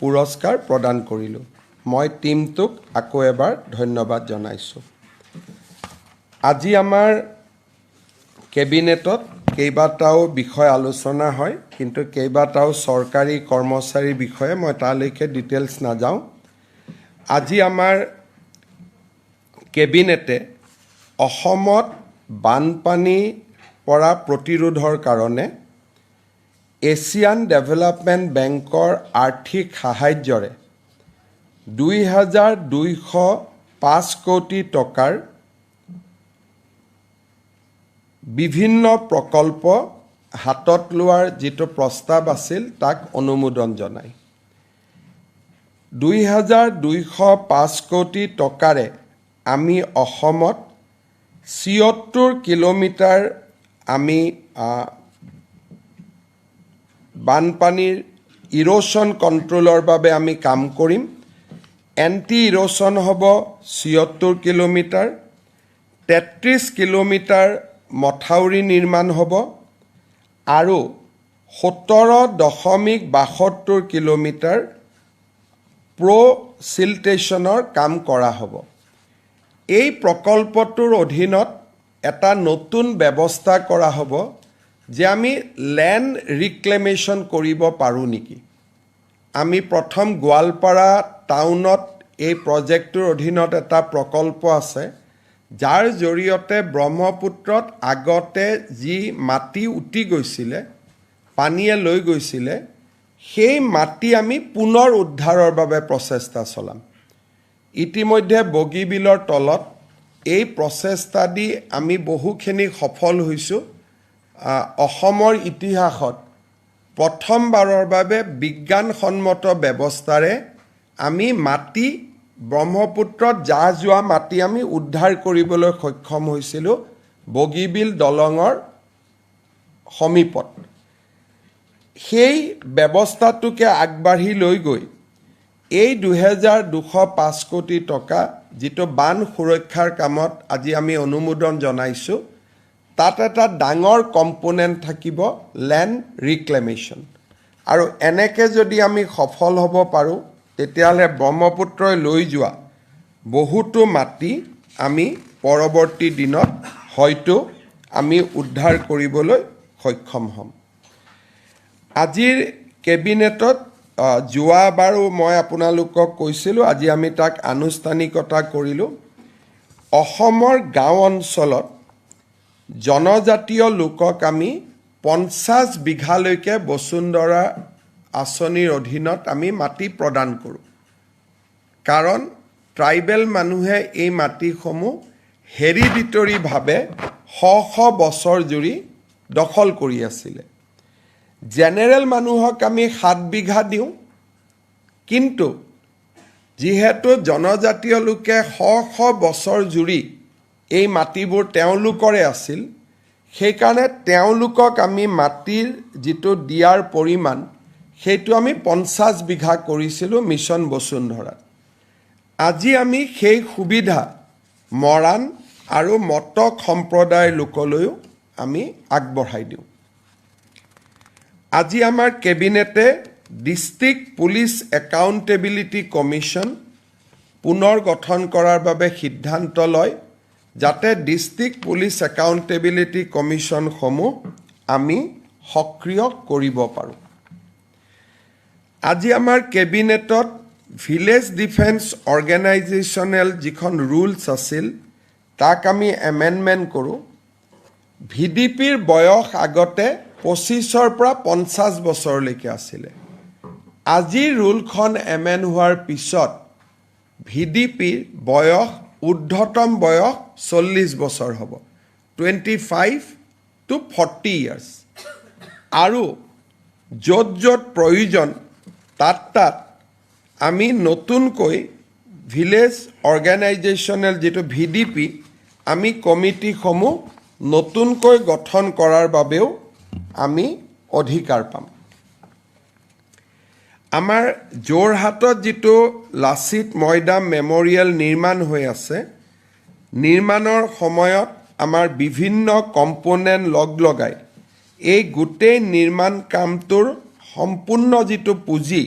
পুৰস্কাৰ প্ৰদান কৰিলোঁ। মই টীমটোক আকৌ এবাৰ ধন্যবাদ জনাইছোঁ। আজি আমাৰ কেবিনেটত কেইবাটাও বিষয় আলোচনা হয় কিন্তু কেইবাটাও চৰকাৰী কৰ্মচাৰীৰ বিষয়ে মই তালৈকে ডিটেইলছ নাযাওঁ। আজি আমাৰ কেবিনেটে অসমত বানপানীৰ পৰা প্ৰতিৰোধৰ কাৰণে এছিয়ান ডেভেলপমেণ্ট বেংকৰ আৰ্থিক সাহাৰ্যৰে দুই হাজাৰ দুইশ পাঁচ কোটি টকাৰ বিভিন্ন প্ৰকল্প হাতত লোৱাৰ যিটো প্ৰস্তাৱ আছিল তাক অনুমোদন জনায়। দুই হাজাৰ দুইশ পাঁচ কোটি টকাৰে আমি অসমত ছিয়ত্তৰ কিলোমিটাৰ আমি বানপানীৰ ইৰ'শ্যন কণ্ট্ৰলৰ বাবে আমি কাম কৰিম। এণ্টি ইৰ'শ্যন হ'ব ছিয়ত্তৰ কিলোমিটাৰ তেত্ৰিছ কিলোমিটাৰ মথাউৰি নিৰ্মাণ হ'ব আৰু সোতৰ দশমিক বাসত্তৰ কিলোমিটাৰ প্ৰ' চিলটেশ্যনৰ কাম কৰা হ'ব। এই প্ৰকল্পটোৰ অধীনত এটা নতুন ব্যৱস্থা কৰা হ'ব। যে আমি লেণ্ড ৰিক্লেমেশ্যন কৰিব পাৰোঁ নেকি? আমি প্ৰথম গোৱালপাৰা টাউনত এই প্ৰজেক্টটোৰ অধীনত এটা প্ৰকল্প আছে, যাৰ জৰিয়তে ব্ৰহ্মপুত্ৰত আগতে যি মাটি উটি গৈছিলে, পানীয়ে লৈ গৈছিলে, সেই মাটি আমি পুনৰ উদ্ধাৰৰ বাবে প্ৰচেষ্টা চলাম। ইতিমধ্যে বগীবিলৰ তলত এই প্ৰচেষ্টা দি আমি বহুখিনি সফল হৈছোঁ। অসমৰ ইতিহাসত প্ৰথমবাৰৰ বাবে বিজ্ঞানসন্মত ব্যৱস্থাৰে আমি মাটি ব্ৰহ্মপুত্ৰত জাহ যোৱা মাটি আমি উদ্ধাৰ কৰিবলৈ সক্ষম হৈছিলোঁ বগীবিল দলঙৰ সমীপত। সেই ব্যৱস্থাটোকে আগবাঢ়ি লৈ গৈ এই দুহেজাৰ দুশ পাঁচ কোটি টকা যিটো বান সুৰক্ষাৰ কামত আজি আমি অনুমোদন জনাইছোঁ তাত এটা ডাঙৰ কম্পোনেণ্ট থাকিব লেণ্ড ৰিক্লেমেশ্যন। আৰু এনেকৈ যদি আমি সফল হ'ব পাৰোঁ তেতিয়াহ'লে ব্ৰহ্মপুত্ৰই লৈ যোৱা বহুতো মাটি আমি পৰৱৰ্তী দিনত হয়তো আমি উদ্ধাৰ কৰিবলৈ সক্ষম হ'ম। আজিৰ কেবিনেটত যোৱাবাৰো মই আপোনালোকক কৈছিলোঁ আজি আমি তাক আনুষ্ঠানিকতা কৰিলোঁ। অসমৰ গাঁও অঞ্চলত জনজাতীয় লোকক আমি পঞ্চাছ বিঘালৈকে বসুন্ধৰা আঁচনিৰ অধীনত আমি মাটি প্ৰদান কৰোঁ। কাৰণ ট্ৰাইবেল মানুহে এই মাটিসমূহ হেৰিডিটৰীভাৱে শ শ বছৰ জুৰি দখল কৰি আছিলে। জেনেৰেল মানুহক আমি সাত বিঘা দিওঁ কিন্তু যিহেতু জনজাতীয় লোকে শ শ বছৰ জুৰি এই মাটিবোৰ তেওঁলোকৰে আছিল। সেইকাৰণে তেওঁলোকক আমি মাটিৰ যিটো দিয়াৰ পৰিমাণ, সেইটো আমি পঞ্চাছ বিঘা কৰিছিলোঁ মিছন বসুন্ধৰাত। আজি আমি সেই সুবিধা, মৰাণ আৰু মটক সম্প্ৰদায়ৰ লোকলৈও আমি আগবঢ়াই দিওঁ। আজি আমাৰ কেবিনেটে ডিষ্ট্ৰিক্ট পুলিচ একাউণ্টেবিলিটি কমিশ্যন পুনৰ গঠন কৰাৰ বাবে সিদ্ধান্ত লয়। যাতে ডিষ্ট্ৰিক্ট পুলিচ একাউণ্টেবিলিটি কমিশ্যনসমূহ আমি সক্ৰিয় কৰিব পাৰোঁ। আজি আমাৰ কেবিনেটত ভিলেজ ডিফেন্স অৰ্গেনাইজেশ্যনেল যিখন ৰুলছ আছিল তাক আমি এমেণ্ডমেণ্ট কৰোঁ। ভি ডি পিৰ বয়স আগতে পঁচিছৰ পৰা পঞ্চাছ বছৰলৈকে আছিলে। আজি ৰুলখন এমেণ্ড হোৱাৰ পিছত ভি ডি পিৰ বয়স ঊৰ্ধতম বয়স চল্লিছ বছৰ হ'ব। Twenty five to forty years আৰু য'ত য'ত প্ৰয়োজন, তাত তাত আমি নতুনকৈ ভিলেজ অৰ্গেনাইজেশ্যনেল যিটো ভি ডি পি আমি কমিটিসমূহ নতুনকৈ গঠন কৰাৰ বাবেও আমি অধিকাৰ পাম। আমাৰ যোৰহাটত যিটো লাচিত মৈদাম মেমৰিয়েল নিৰ্মাণ হৈ আছে, নিৰ্মাণৰ সময়ত আমাৰ বিভিন্ন কম্পনেণ্ট লগ লগাই, এই গোটেই নিৰ্মাণ কামটোৰ সম্পূৰ্ণ যিটো পুঁজি,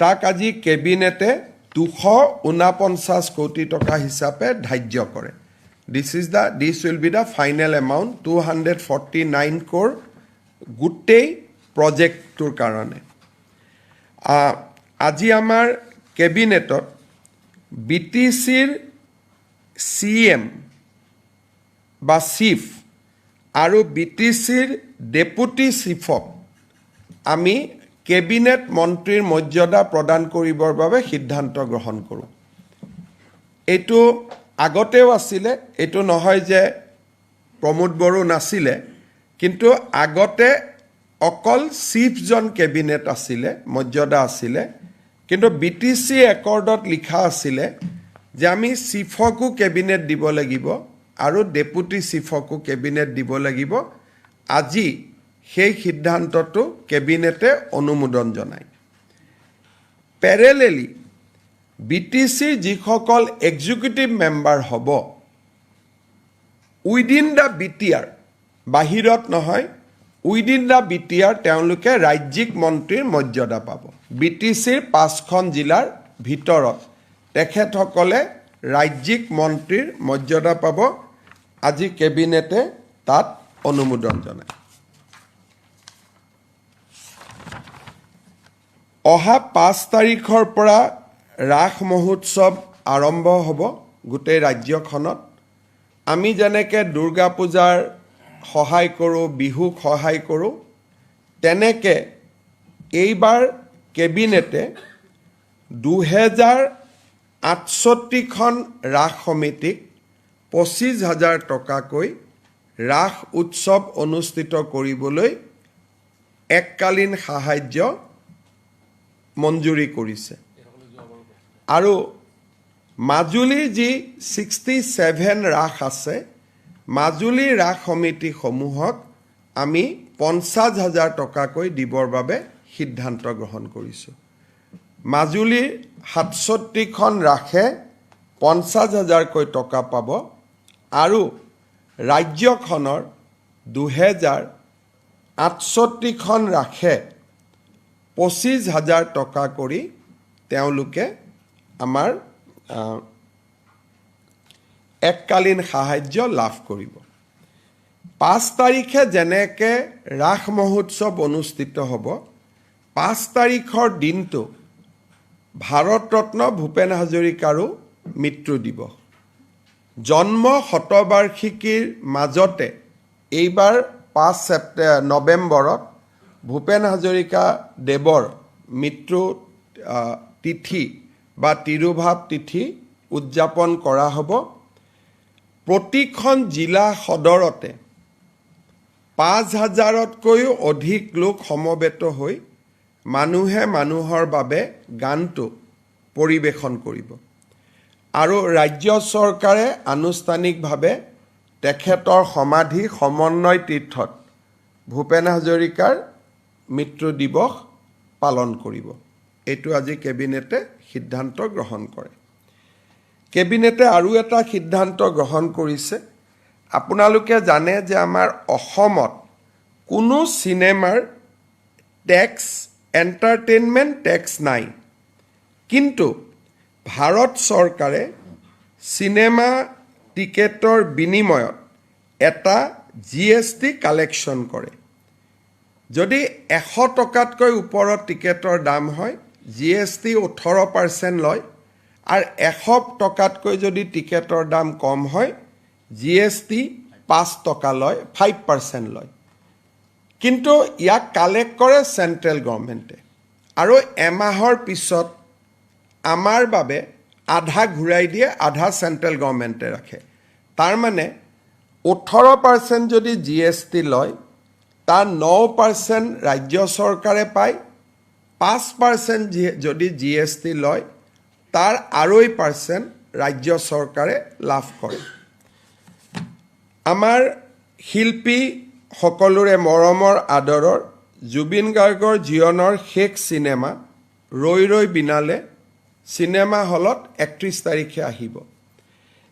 তাক আজি কেবিনেটে দুশ ঊনপঞ্চাছ কোটি টকা হিচাপে ধাৰ্য কৰে। This is the this will be the final amount two hundred forty nine ক'ৰ গোটেই প্ৰজেক্টটোৰ কাৰণে। আজি আমাৰ কেবিনেটত বি টি চিৰ চি এম বা চিফ আৰু বি টি চিৰ ডেপুটি চিফক আমি কেবিনেট মন্ত্ৰীৰ মৰ্যাদা প্ৰদান কৰিবৰ বাবে সিদ্ধান্ত গ্ৰহণ কৰোঁ। এইটো আগতেও আছিলে, এইটো নহয় যে প্ৰমোদ বড়ো নাছিলে, কিন্তু আগতে অকল চিফজন কেবিনেট আছিলে মৰ্যাদা আছিলে কিন্তু বি টি চি একৰ্ডত লিখা আছিলে যে আমি চিফকো কেবিনেট দিব লাগিব আৰু ডেপুটি চিফকো কেবিনেট দিব লাগিব। আজি সেই সিদ্ধান্তটো কেবিনেটে অনুমোদন জনায়। পেৰেলেলি বি টি চিৰ যিসকল এক্সিকিউটিভ মেম্বাৰ হ'ব within the B T R বাহিৰত নহয় within the B T R তেওঁলোকে ৰাজ্যিক মন্ত্ৰীৰ মৰ্যাদা পাব। বি টি চিৰ পাঁচখন জিলাৰ ভিতৰত তেখেতসকলে ৰাজ্যিক মন্ত্ৰীৰ মৰ্যাদা পাব। আজি কেবিনেটে তাত অনুমোদন জনায়। অহা পাঁচ তাৰিখৰ পৰা ৰাস মহোৎসৱ আৰম্ভ হ'ব গোটেই ৰাজ্যখনত। আমি যেনেকৈ দুৰ্গা পূজাৰ সহায় কৰোঁ, বিহুক সহায় কৰোঁ, তেনেকৈ এইবাৰ কেবিনেটে দুহেজাৰ আঠষষ্ঠিখন ৰাস সমিতিক পঁচিছ হাজাৰ টকাকৈ ৰাস উৎসৱ অনুষ্ঠিত কৰিবলৈ এককালীন সাহাৰ্য মঞ্জুৰি কৰিছে। আৰু মাজুলীৰ যি ছিক্সটি ছেভেন ৰাস আছে মাজুলীৰ ৰাস সমিতিসমূহক আমি পঞ্চাছ হাজাৰ টকাকৈ দিবৰ বাবে সিদ্ধান্ত গ্ৰহণ কৰিছোঁ। মাজুলীৰ সাতষষ্ঠিখন ৰাসে পঞ্চাছ হাজাৰকৈ টকা পাব আৰু ৰাজ্যখনৰ দুহেজাৰ আঠষষ্ঠিখন ৰাসে পঁচিছ হাজাৰ টকা কৰি তেওঁলোকে আমাৰ এককালীন সাহাৰ্য লাভ কৰিব। পাঁচ তাৰিখে যেনেকৈ ৰাস মহোৎসৱ অনুষ্ঠিত হ'ব, পাঁচ তাৰিখৰ দিনটো ভাৰত ৰত্ন ভূপেন হাজৰিকাৰো মৃত্যু দিৱস। জন্ম শতবাৰ্ষিকীৰ মাজতে এইবাৰ পাঁচ ছেপ্টে নৱেম্বৰত ভূপেন হাজৰিকা দেৱৰ মৃত্যু তিথি বা তিৰুভাৱ তিথি উদযাপন কৰা হ'ব। প্ৰতিখন জিলা সদৰতে পাঁচ হাজাৰতকৈও অধিক লোক সমবেত হৈ মানুহে মানুহৰ বাবে গানটো পৰিৱেশন কৰিব। আৰু ৰাজ্য চৰকাৰে আনুষ্ঠানিকভাৱে তেখেতৰ সমাধি সমন্বয় তীৰ্থত ভূপেন হাজৰিকাৰ মৃত্যু দিৱস পালন কৰিব। এইটো আজি কেবিনেটে সিদ্ধান্ত গ্ৰহণ কৰে। কেবিনেটে আৰু এটা সিদ্ধান্ত গ্ৰহণ কৰিছে। আপোনালোকে জানে যে আমাৰ অসমত কোনো চিনেমাৰ টেক্স এণ্টাৰটেইনমেণ্ট টেক্স নাই। কিন্তু ভাৰত চৰকাৰে চিনেমা টিকেটৰ বিনিময়ত এটা জি এছ টি কালেকশ্যন কৰে। যদি এশ টকাতকৈ ওপৰত টিকেটৰ দাম হয় জি এছ টি ওঠৰ পাৰ্চেণ্ট লয় আৰু এশ টকাতকৈ যদি টিকেটৰ দাম কম হয়, জি এছ টি পাঁচ টকা লয় ফাইভ পাৰ্চেণ্ট লয়। কিন্তু ইয়াক কালেক্ট কৰে চেণ্ট্ৰেল গভৰ্ণমেণ্টে আৰু এমাহৰ পিছত আমাৰ বাবে আধা ঘূৰাই দিয়ে, আধা চেণ্ট্ৰেল গভৰ্ণমেণ্টে ৰাখে। তাৰমানে ওঠৰ পাৰ্চেণ্ট যদি জি এছ টি লয়, তাৰ ন পাৰ্চেণ্ট ৰাজ্য চৰকাৰে পায়, পাঁচ পাৰ্চেণ্ট যদি জি এছ টি লয় তাৰ আঢ়ৈ পাৰ্চেণ্ট ৰাজ্য চৰকাৰে লাভ কৰে। আমাৰ শিল্পী সকলোৰে মৰমৰ আদৰৰ জুবিন গাৰ্গৰ জীৱনৰ শেষ চিনেমা ৰৈ ৰৈ বিনালে চিনেমা হলত একত্ৰিছ তাৰিখে আহিব।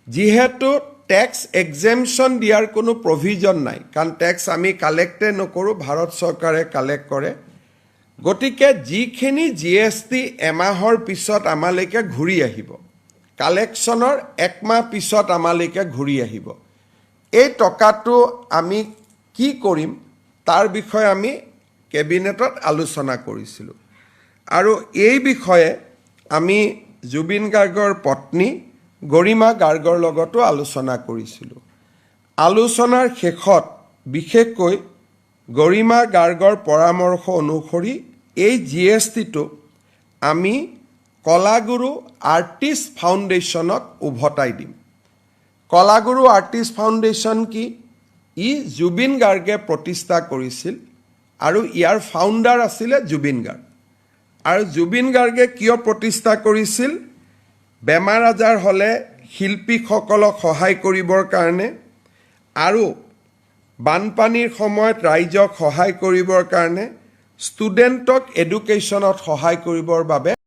যিহেতু টেক্স এক্সেমশ্যন দিয়াৰ কোনো প্ৰভিজন নাই, কাৰণ টেক্স আমি কালেক্টে নকৰোঁ, ভাৰত চৰকাৰে কালেক্ট কৰে। গতিকে যিখিনি জি এছ টি এমাহৰ পিছত আমালৈকে ঘূৰি আহিব কালেকশ্যনৰ একমাহ পিছত আমালৈকে ঘূৰি আহিব এই টকাটো আমি কি কৰিম তাৰ বিষয়ে আমি কেবিনেটত আলোচনা কৰিছিলোঁ। আৰু এই বিষয়ে আমি জুবিন গাৰ্গৰ পত্নী গৰিমা গাৰ্গৰ লগতো আলোচনা কৰিছিলোঁ। আলোচনাৰ শেষত বিশেষকৈ গৰিমা গাৰ্গৰ পৰামৰ্শ অনুসৰি এই জি এছ টিটো আমি কলাগুৰু আৰ্টিষ্ট ফাউণ্ডেশ্যনক উভতাই দিম। কলাগুৰু আৰ্টিষ্ট ফাউণ্ডেশ্যন কি? ই জুবিন গাৰ্গে প্ৰতিষ্ঠা কৰিছিল আৰু ইয়াৰ ফাউণ্ডাৰ আছিলে জুবিন গাৰ্গ। আৰু জুবিন গাৰ্গে কিয় প্ৰতিষ্ঠা কৰিছিল? বেমাৰ আজাৰ হ'লে শিল্পীসকলক সহায় কৰিবৰ কাৰণে আৰু বানপানীৰ সময়ত ৰাইজক সহায় কৰিবৰ কাৰণে ষ্টুডেণ্টক এডুকেশ্যনত সহায় কৰিবৰ বাবে